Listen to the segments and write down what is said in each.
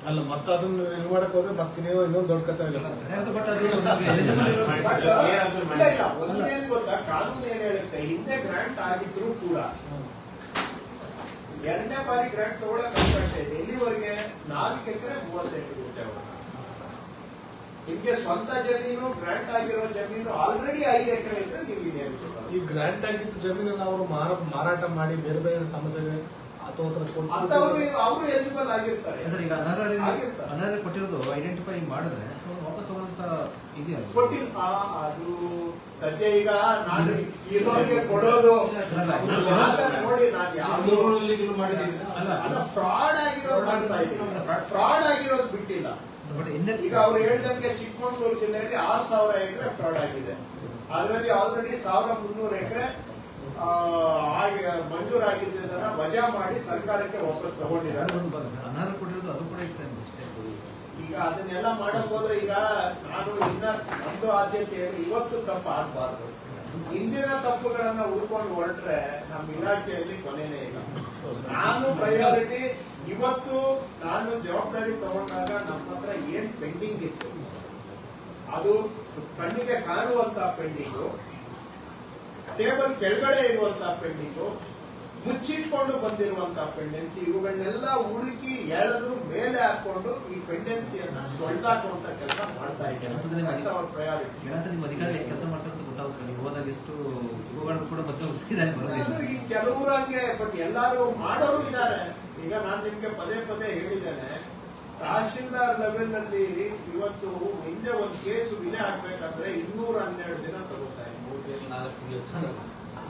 ಅಲ್ಲ ಮತ್ತೆ ಅದನ್ನ ಇದು ಮಾಡಕ್ ಹೋದ್ರೆ ಮತ್ತೆ ನೀವು ಇನ್ನೊಂದು ದೊಡ್ಡ ಕಥೆ ನಮ್ಗೆ ಇಲ್ಲ. ಇಲ್ಲ ಒಂದು ಗೊತ್ತಾ ಕಾನೂನು ಏನ್ ಹೇಳುತ್ತೆ ಹಿಂದೆ ಗ್ರಾಂಟ್ ಆಗಿದ್ರು ಕೂಡ ಎರಡನೇ ಬಾರಿ ಗ್ರಾಂಟ್ ತಗೊಳಕ್ ಅವಕಾಶ ಇದೆ. ಇಲ್ಲಿವರೆಗೆ ನಾಲ್ಕು ಎಕರೆ ಮೂವತ್ತೆಂಟು ಗುಂಟೆ ನಿಮ್ಗೆ ಸ್ವಂತ ಜಮೀನು ಗ್ರಾಂಟ್ ಆಗಿರೋ ಜಮೀನು ಆಲ್ರೆಡಿ ಐದು ಎಕರೆ ಇದ್ರೆ ಇದೆ ಈ ಗ್ರಾಂಟ್ ಆಗಿದ್ದು ಜಮೀನನ್ನ ಅವರು ಮಾರ- ಮಾರಾಟ ಮಾಡಿ ಬೇರೆ ಬೇರೆ ಸಮಸ್ಯೆಗೆ ಅಥವಾ ಅಂತವರು ಅವರು ಎಲಿಜಿಬಲ್ ಆಗಿರ್ತಾರೆ. ಈಗ ಆಗಿರ್ತಾರೆ. ಅನರ್ಹರಿಗೆ ಕೊಟ್ಟಿರೋದು ಐಡೆಂಟಿಫೈ ಮಾಡಿದ್ರೆ ಸೊ ವಾಪಸ್ ತಗೊಂತ ಇದೆಯಾ ಅದು? ಕೊಟ್ಟಿಲ್ಲ. ಆ, ಅದು ಸದ್ಯ ಈಗ ನಾನು ಇರೋರಿಗೆ ಕೊಡೋದು. ನೋಡಿ ನಾನು ಯಾವ್ದು ಅಲ್ಲ. ಅಲ್ಲ ಫ್ರಾಡ್ ಆಗಿರೋದು ಮಾಡ್ತಾ ಇದ್ದೀನಿ ಫ್ರಾಡ್ ಆಗಿರೋದು ಬಿಟ್ಟಿಲ್ಲ. ಈಗ ಅವ್ರು ಹೇಳ್ದಂಗೆ ಚಿಕ್ಕಮಗಳೂರು ಜಿಲ್ಲೆಯಲ್ಲಿ ಆರು ಸಾವಿರ ಎಕರೆ ಫ್ರಾಡ್ ಆಗಿದೆ. ಅದರಲ್ಲಿ ಆಲ್ರೆಡಿ ಸಾವಿರ ಮುನ್ನೂರು ಎಕರೆ ಮಂಜೂರಾಗಿದ್ದನ್ನ ವಜಾ ಮಾಡಿ ಸರ್ಕಾರಕ್ಕೆ ವಾಪಸ್ ತಗೊಂಡಿದ್ದಾರೆ. ಅನರ್ಹ ಕೊಟ್ಟಿರೋದು ಅದು ಕೂಡ ಇಟ್ಸ್ ಅಷ್ಟೇ. ಈಗ ಅದನ್ನೆಲ್ಲ ಮಾಡಕ್ ಹೋದ್ರೆ ಈಗ ನಾನು ಇನ್ನ ನಮ್ದು ಆದ್ಯತೆ ಇವತ್ತು ತಪ್ಪು ಆಗ್ಬಾರ್ದು. ಹಿಂದಿನ ತಪ್ಪುಗಳನ್ನ ಹುಡ್ಕೊಂಡು ಹೊರಟ್ರೆ ನಮ್ಮ ಇಲಾಖೆಯಲ್ಲಿ ಕೊನೆನೇ ಇಲ್ಲ. ನಾನು ಪ್ರಯಾರಿಟಿ ಇವತ್ತು ನಾನು ಜವಾಬ್ದಾರಿ ತಗೊಂಡಾಗ ನಮ್ಮ ಹತ್ರ ಏನ್ ಪೆಂಡಿಂಗ್ ಇತ್ತು? ಅದು ಕಣ್ಣಿಗೆ ಕಾಣುವಂತ ಪೆಂಡಿಂಗು ಟೇಬಲ್ ಕೆಳಗಡೆ ಇರುವಂತ ಪೆಂಡಿಂಗು ಮುಚ್ಚಿಟ್ಕೊಂಡು ಬಂದಿರುವಂತಹ ಪೆಂಡೆನ್ಸಿ ಇವುಗಳನ್ನೆಲ್ಲ ಹುಡುಕಿ ಎಳೆದು ಮೇಲೆ ಹಾಕೊಂಡು ಈ ಪೆಂಡೆನ್ಸಿಯನ್ನ ತೊಳೆದಾಕುವಂತ ಕೆಲಸ ಮಾಡ್ತಾ ಇದ್ದಾರೆ. ಅವರ ಪ್ರಯಾರಿಟಿ ಏನಂತ ನಿಮ್ಮ ಅಧಿಕಾರಿ ಕೆಲಸ ಮಾಡ್ತಾರೆ ಹೋದಾಗ ಎಷ್ಟು ಇವುಗಳನ್ನು ಕೂಡ ಈ ಕೆಲವರು ಹಂಗೆ ಬಟ್ ಎಲ್ಲಾರು ಮಾಡೋರು ಇದ್ದಾರೆ. ಈಗ ನಾನು ನಿಮ್ಗೆ ಪದೇ ಪದೇ ಹೇಳಿದ್ದೇನೆ ತಹಶೀಲ್ದಾರ್ ಲೆವೆಲ್ನಲ್ಲಿ ಇವತ್ತು ಹಿಂದೆ ಒಂದು ಕೇಸು ವಿನೇ ಹಾಕ್ಬೇಕಂದ್ರೆ ಇನ್ನೂರ ಹನ್ನೆರಡು ದಿನ ತಗೋತಾ ಇದೆ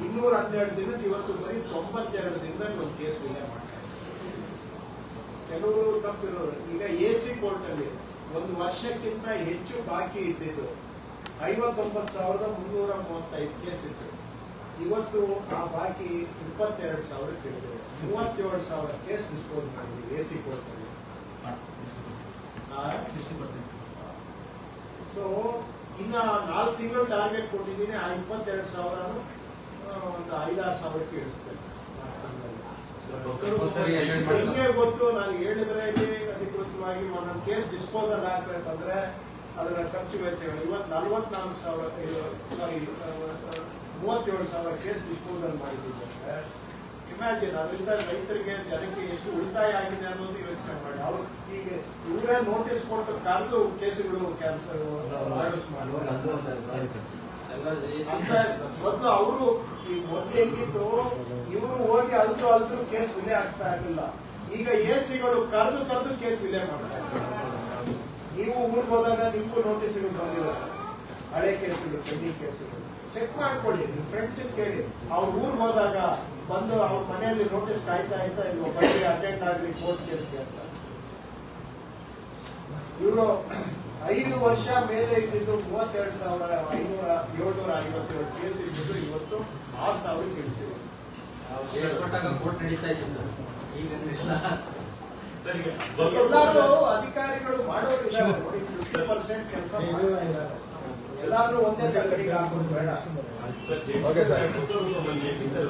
ಇನ್ನೂರ ಹನ್ನೆರಡು ದಿನದ ಇವತ್ತು ಬರೀ ತೊಂಬತ್ತೆರಡು ದಿನದಲ್ಲಿ ಒಂದು ಕೇಸ್ ವಿಲೆ ಮಾಡ್ತಾ ಕೆಲವರು ತಪ್ಪಿರೋರು. ಈಗ ಎ ಸಿ ಕೋರ್ಟ್ ಅಲ್ಲಿ ಒಂದು ವರ್ಷಕ್ಕಿಂತ ಹೆಚ್ಚು ಬಾಕಿ ಇದ್ದಿದ್ದು ಐವತ್ತೊಂಬತ್ತು ಸಾವಿರದ ಮುನ್ನೂರ ಮೂವತ್ತೈದು ಕೇಸ್ ಇತ್ತು. ಇವತ್ತು ಆ ಬಾಕಿ ಇಪ್ಪತ್ತೆರಡು ಸಾವಿರ ಕೇಳಿದೆ. ಮೂವತ್ತೇಳು ಸಾವಿರ ಕೇಸ್ ಡಿಸ್ಪೋಸ್ ಮಾಡಿದ್ವಿ ಎ ಸಿ ಕೋರ್ಟ್ ಅಲ್ಲಿ ಸೊ ಇನ್ನ ನಾಲ್ಕು ತಿಂಗಳು ಟಾರ್ಗೆಟ್ ಕೊಟ್ಟಿದ್ದೀನಿ. ಆ ಇಪ್ಪತ್ತೆರಡು ಸಾವಿರ ಒಂದು ಐದಾರು ಸಾವಿರಕ್ಕೆ ಇಳಿಸ್ತೇನೆ ನಿಮಗೆ ಗೊತ್ತು ನಾನು ಹೇಳಿದ್ರೆ ಅಧಿಕೃತವಾಗಿ ಒಂದೊಂದು ಕೇಸ್ ಡಿಸ್ಪೋಸಲ್ ಆಗ್ಬೇಕಂದ್ರೆ ಅದರ ಖರ್ಚು ವೆಚ್ಚಗಳು ಇವತ್ತು ನಲ್ವತ್ನಾಲ್ಕು ಸಾವಿರ ಸಾರಿ ಮೂವತ್ತೇಳು ಸಾವಿರ ಕೇಸ್ ಡಿಸ್ಪೋಸಲ್ ಮಾಡಿದ್ದಂದ್ರೆ ಇಮ್ಯಾಜಿನ್ ಅದರಿಂದ ರೈತರಿಗೆ ಜನಕ್ಕೆ ಎಷ್ಟು ಉಳಿತಾಯ ಆಗಿದೆ ಅನ್ನೋದು ಯೋಚನೆ ಮಾಡಿ. ಅವ್ರು ಈಗ ಇವರೇ ನೋಟಿಸ್ ಕೊಟ್ಟು ಕರೆದು ಕೇಸುಗಳು ಕ್ಯಾನ್ಸಲ್ ಮಾಡಿ. ಅಂತ ಮೊದಲು ಅವರು ಮೊದಲು ಹೆಂಗಿತ್ತು ಇವರು ಹೋಗಿ ಅಲ್ದು ಅಲ್ದು ಕೇಸ್ ವಿಲೆ ಆಗ್ತಾ ಇರಲಿಲ್ಲ. ಈಗ ಎ ಸಿಗಳು ಕರೆದು ಕರೆದು ಕೇಸ್ ವಿಲೆ ಮಾಡ್ತಾರೆ ನೀವು ಊರಿಗೆ ಹೋದಾಗ ನಿಮ್ಗೂ ನೋಟಿಸ್ಗಳು ಬಂದಿಲ್ಲ ಹಳೆ ಕೇಸ್ಗಳು ಪೆಂಡಿಂಗ್ ಕೇಸ್ಗಳು. ಚೆಕ್ ಮಾಡ್ಕೊಳ್ಳಿ, ನಿಮ್ಮ ಫ್ರೆಂಡ್ಸ್ ಕೇಳಿ. ಅವ್ರ ಊರಿಗೆ ಹೋದಾಗ ಬಂದು ಅವ್ರ ಮನೆಯಲ್ಲಿ ನೋಟಿಸ್ ಕಾಯ್ತಾ ಇದ್ದ ಇದು ಬಡ್ಡಿ ಅಟೆಂಡ್ ಆಗ್ಲಿ ಕೋರ್ಟ್ ಕೇಸ್ಗೆ ಅಂತ. ಇವರು ಐದು ವರ್ಷ ಮೇಲೆ ಇದ್ದಿದ್ದು ಮೂವತ್ತೆರಡು ಸಾವಿರ ಐನೂರ ಏಳ್ನೂರ ಐವತ್ತೇಳು ಕೇಸ್ ಇದ್ದಿದ್ದು ಇವತ್ತು ಆರು ಸಾವಿರ ಕೇಳಿಸಿದೆ. ಎಲ್ಲಾರು ಅಧಿಕಾರಿಗಳು ಮಾಡೋರು ಇದ್ದಾರೆ. ನೋಡಿ ಫಿಫ್ಟಿ ಪರ್ಸೆಂಟ್ ಕೆಲಸ ಎಲ್ಲಾದ್ರೂ ಒಂದೇ ಕಡೆಗೆ ಹಾಕೋದು ಬೇಡ.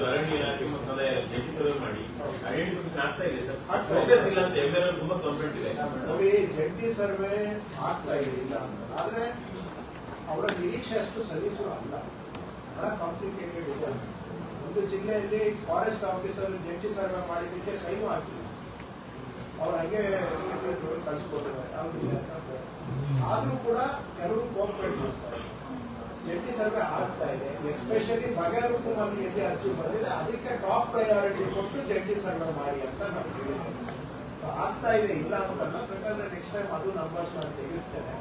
ಅರಣ್ಯ ಇಲಾಖೆ ಜಂಟಿ ಸರ್ವೆ ಮಾಡಿ ಐಡೆಂಟಿಫಿಕೇಶನ್ ಆಗ್ತಾ ಇದೆ ಸರ್. ಪ್ರೋಗ್ರೆಸ್ ಇಲ್ಲ ಅಂತ ಎಲ್ಲರೂ ತುಂಬಾ ಕಂಪ್ಲೇಂಟ್ ಇದೆ ನೋಡಿ ಜಂಟಿ ಸರ್ವೆ ಆಗ್ತಾ ಇಲ್ಲ ಅಂತ. ಆದ್ರೆ ಅವರ ನಿರೀಕ್ಷೆ ಅಷ್ಟು ಸಲೀಸು ಅಲ್ಲ. ಬಹಳ ಕಾಂಪ್ಲಿಕೇಟೆಡ್ ಇದೆ. ಒಂದು ಜಿಲ್ಲೆಯಲ್ಲಿ ಫಾರೆಸ್ಟ್ ಆಫೀಸರ್ ಜಂಟಿ ಸರ್ವೆ ಮಾಡಿದ್ದಕ್ಕೆ ಸೈನು ಹಾಕಿಲ್ಲ ಅವ್ರು ಹಂಗೆ ಸೆಕ್ರೆಟರಿ ಯಾವುದಿಲ್ಲ ಆದ್ರೂ ಕೂಡ ಕೆಲವರು ಕೋಪರೇಟ್ ಮಾಡ್ತಾರೆ ಜಂಟಿ ಸರ್ವೆ ಆಗ್ತಾ ಇದೆ. ಎಸ್ಪೆಷಲಿ ಬಗೆಹರುಕುಮಲ್ಲಿ ಎಲ್ಲಿ ಅರ್ಜಿ ಬಂದಿದೆ. ಅದಕ್ಕೆ ಟಾಪ್ ಪ್ರಯಾರಿಟಿ ಕೊಟ್ಟು ಜಂಟಿ ಸರ್ವೆ ಮಾಡಿ ಅಂತ ನಾವು ಹೇಳಿದ್ದೇವೆ. ಆಗ್ತಾ ಇದೆ, ಇಲ್ಲ ಅಂತಲ್ಲ ಬೇಕಾದ್ರೆ ನೆಕ್ಸ್ಟ್ ಟೈಮ್ ಅದು ನಂಬರ್ಸ್ ನಾನು ತೆಗಿಸ್ತೇನೆ.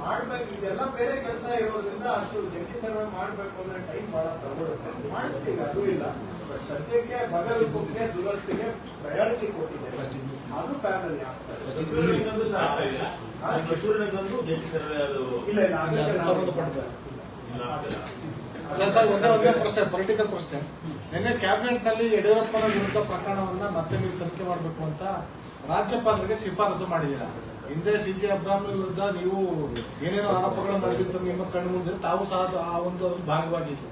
ಮಾಡ್ಬೇಕು ಇದೆಲ್ಲ ಬೇರೆ ಕೆಲಸ ಇರೋದ್ರಿಂದ ಅಷ್ಟು ಜಂಟಿ ಸರ್ವೆ ಮಾಡ್ಬೇಕು ಅಂದ್ರೆ ಟೈಮ್ ಬಹಳ ತಗೊಳುತ್ತೆ. ಮಾಡಿಸ್ತೀವಿ ಅದು ಇಲ್ಲ. ಬಟ್ ಸದ್ಯಕ್ಕೆ ಬಗೆಹರುಕುಕ್ಕೆ ದುರಸ್ತಿಗೆ ಪ್ರಯಾರಿಟಿ ಕೊಟ್ಟಿದ್ದೇವೆ. ಅದು ಪ್ಯಾನಲ್ ಆಗ್ತದೆ ಮೈಸೂರಿನೊಂದು ಸಹ ಆಗ್ತಾ ಇದೆ ಮೈಸೂರಿನೊಂದು ಜಂಟಿ ಸರ್ವೆ ಅದು ಇಲ್ಲ ಇಲ್ಲ. ಸರ್ ಒಂದೇ ಪ್ರಶ್ನೆ ಪೊಲಿಟಿಕಲ್ ಪ್ರಶ್ನೆ. ನಿನ್ನೆ ಕ್ಯಾಬಿನೆಟ್ನಲ್ಲಿ ಯಡಿಯೂರಪ್ಪನ ವಿರುದ್ಧ ಪ್ರಕರಣವನ್ನ ಮತ್ತೆ ನೀವು ತನಿಖೆ ಮಾಡಬೇಕು ಅಂತ ರಾಜ್ಯಪಾಲರಿಗೆ ಶಿಫಾರಸು ಮಾಡಿದ್ದೀರಾ? ಹಿಂದೆ ಡಿ ಜಿ ಅಬ್ರಾಹಂ ವಿರುದ್ಧ ನೀವು ಏನೇನೋ ಆರೋಪಗಳನ್ನು ಮಾಡಿದ್ರು ನಿಮ್ಮ ಕಣ್ಣು ಮುಂದೆ, ತಾವು ಸಹ ಆ ಒಂದು ಭಾಗವಾಗಿತ್ತು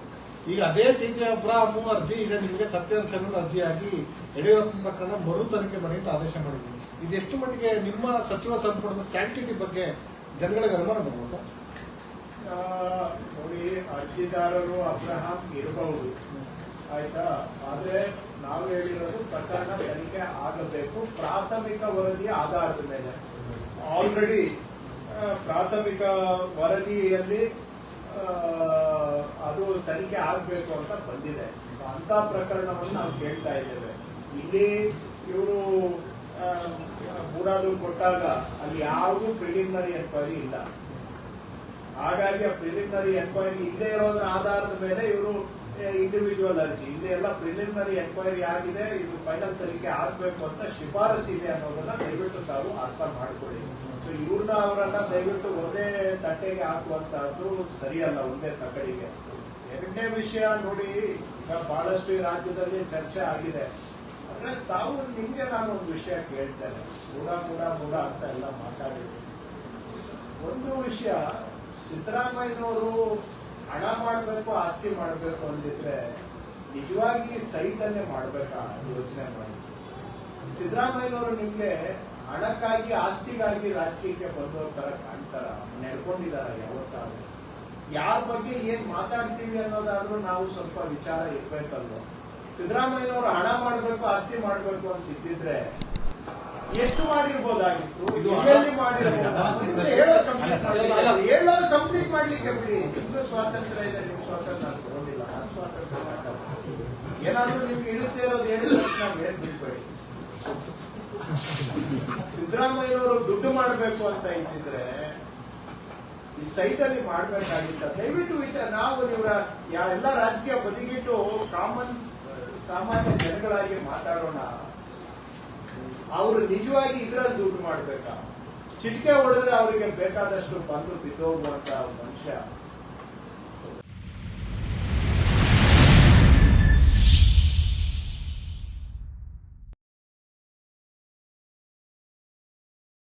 ಈಗ ಅದೇ ಟಿ ಜಿ ಅಬ್ರಾಹಂ ಅರ್ಜಿ ಈಗ ನಿಮಗೆ ಸತ್ಯನಾರಾಯಣ ಅರ್ಜಿಯಾಗಿ ಯಡಿಯೂರಪ್ಪ ಪ್ರಕರಣ ಮರು ತನಿಖೆ ಮಾಡಿ ಅಂತ ಆದೇಶ ಮಾಡಿದ್ದೀನಿ ಇದೆಷ್ಟು ಮಟ್ಟಿಗೆ ನಿಮ್ಮ ಸಚಿವ ಸಂಪುಟದ ಸ್ಯಾಂಟಿಟಿ ಬಗ್ಗೆ ಜನಗಳಿಗೆ ಅನುಮಾನ ಬರುವ ಸರ್? ನೋಡಿ, ಅರ್ಜಿದಾರರು ಅಬ್ರಹಾಂ ಇರಬಹುದು. ಆಯ್ತಾ? ಆದ್ರೆ ನಾವು ಹೇಳಿರೋದು ಪ್ರಕರಣ ತನಿಖೆ ಆಗಬೇಕು. ಪ್ರಾಥಮಿಕ ವರದಿಯ ಆಧಾರದ ಮೇಲೆ. ಆಲ್ರೆಡಿ ಪ್ರಾಥಮಿಕ ವರದಿಯಲ್ಲಿ ಅದು ತನಿಖೆ ಆಗಬೇಕು ಅಂತ ಬಂದಿದೆ. ಅಂತ ಪ್ರಕರಣವನ್ನು ನಾವು ಕೇಳ್ತಾ ಇದ್ದೇವೆ. ಇಲ್ಲಿ ಇವರು ಮೂರಾದ್ರು ಕೊಟ್ಟಾಗ ಅಲ್ಲಿ ಯಾರಿಗೂ ಪ್ರಿಲಿಮಿನರಿ ಎನ್ಕ್ವೈರಿ ಇಲ್ಲ. ಹಾಗಾಗಿ ಆ ಪ್ರಿಲಿಮಿನರಿ ಎನ್ಕ್ವೈರಿ ಇಲ್ಲದೆ ಇರೋದ್ರ ಆಧಾರದ ಮೇಲೆ ಇವರು ಇಂಡಿವಿಜುವಲ್ ಅರ್ಜಿ. ಇಲ್ಲಿ ಎಲ್ಲ ಪ್ರಿಲಿಮಿನರಿ ಎನ್ಕ್ವೈರಿ ಆಗಿದೆ. ಇದು ಫೈನಲ್ ತನಿಖೆ ಆಗಬೇಕು ಅಂತ ಶಿಫಾರಸ್ ಇದೆ ಅನ್ನೋದನ್ನ ದಯವಿಟ್ಟು ತಾವು ಅರ್ಥ ಮಾಡಿಕೊಳ್ಳಿ. ಸೊ ಇವ್ರನ್ನ ಅವರನ್ನ ದಯವಿಟ್ಟು ಒಂದೇ ತಟ್ಟೆಗೆ ಹಾಕುವಂತಹದ್ದು ಸರಿಯಲ್ಲ, ಒಂದೇ ತಕಡಿಗೆ. ಎರಡನೇ ವಿಷಯ ನೋಡಿ, ಈಗ ಬಹಳಷ್ಟು ಈ ರಾಜ್ಯದಲ್ಲಿ ಚರ್ಚೆ ಆಗಿದೆ. ಅಂದ್ರೆ ತಾವು ನಿಮ್ಗೆ ನಾನು ಒಂದು ವಿಷಯ ಕೇಳ್ತೇನೆ. ಮೂಡ ಮೂಡ ಮೂಡ ಅಂತ ಎಲ್ಲ ಮಾತಾಡಿದ್ರು. ಒಂದು ವಿಷಯ, ಸಿದ್ದರಾಮಯ್ಯನವರು ಹಣ ಮಾಡಬೇಕು, ಆಸ್ತಿ ಮಾಡಬೇಕು ಅಂದಿದ್ರೆ ನಿಜವಾಗಿ ಸೈಟ್ ಅನ್ನೇ ಮಾಡ್ಬೇಕಾ ಯೋಚನೆ ಮಾಡಿ. ಸಿದ್ದರಾಮಯ್ಯನವರು ನಿಮ್ಗೆ ಹಣಕ್ಕಾಗಿ, ಆಸ್ತಿಗಾಗಿ ರಾಜಕೀಯಕ್ಕೆ ಬಂದವ್ರ ತರ ಕಾಣ್ತಾರ? ನಡ್ಕೊಂಡಿದಾರ ಯಾವತ್ತಾದ್ರು? ಯಾರ ಬಗ್ಗೆ ಏನ್ ಮಾತಾಡ್ತೀವಿ ಅನ್ನೋದಾದ್ರೂ ನಾವು ಸ್ವಲ್ಪ ವಿಚಾರ ಇರ್ಬೇಕಲ್ವ? ಸಿದ್ದರಾಮಯ್ಯನವರು ಹಣ ಮಾಡಬೇಕು, ಆಸ್ತಿ ಮಾಡಬೇಕು ಅಂತ ಇದ್ದಿದ್ರೆ ಎಷ್ಟು ಮಾಡಿರ್ಬೋದಾಗಿತ್ತು? ಮಾಡಿರ್ಬೋದು? ಹೇಳೋದು. ಹೇಳೋದು ಕಂಪ್ಲೀಟ್ ಮಾಡ್ಲಿಕ್ಕೆ ಬಿಡಿ. ಎಷ್ಟು ಸ್ವಾತಂತ್ರ್ಯ ಇದೆ ನಿಮ್ ಸ್ವಾತಂತ್ರ್ಯ ನಾನು ಸ್ವಾತಂತ್ರ್ಯ ಮಾತಾಡ್ತೀನಿ ಏನಾದ್ರೂ ನಿಮ್ಗೆ ಇಳಿಸ್ದೇ ಇರೋದು ಹೇಳಿದ್ರೆ ಬೇರೆ ಬಿಡ್ಬೇಡಿ ಸಿದ್ದರಾಮಯ್ಯನವರು ದುಡ್ಡು ಮಾಡಬೇಕು ಅಂತ ಇದ್ದಿದ್ರೆ ಈ ಸೈಟ್ ಅಲ್ಲಿ ಮಾಡ್ಬೇಕಾಗಿತ್ತ. ದಯವಿಟ್ಟು ವಿಚಾರ ನಾವು ಇವರ ಎಲ್ಲ ರಾಜಕೀಯ ಬದಿಗಿಟ್ಟು ಕಾಮನ್ ಸಾಮಾನ್ಯ ಜನಗಳಾಗಿ ಮಾತಾಡೋಣ. ಅವರು ನಿಜವಾಗಿ ಇದ್ರಲ್ಲಿ ದುಡ್ಡು ಮಾಡ್ಬೇಕಾ? ಚಿಟಿಕೆ ಹೊಡೆದ್ರೆ ಅವರಿಗೆ ಬೇಕಾದಷ್ಟು ಬಂದು ಬಿದ್ದೋಗುವಂತ ಮನುಷ್ಯ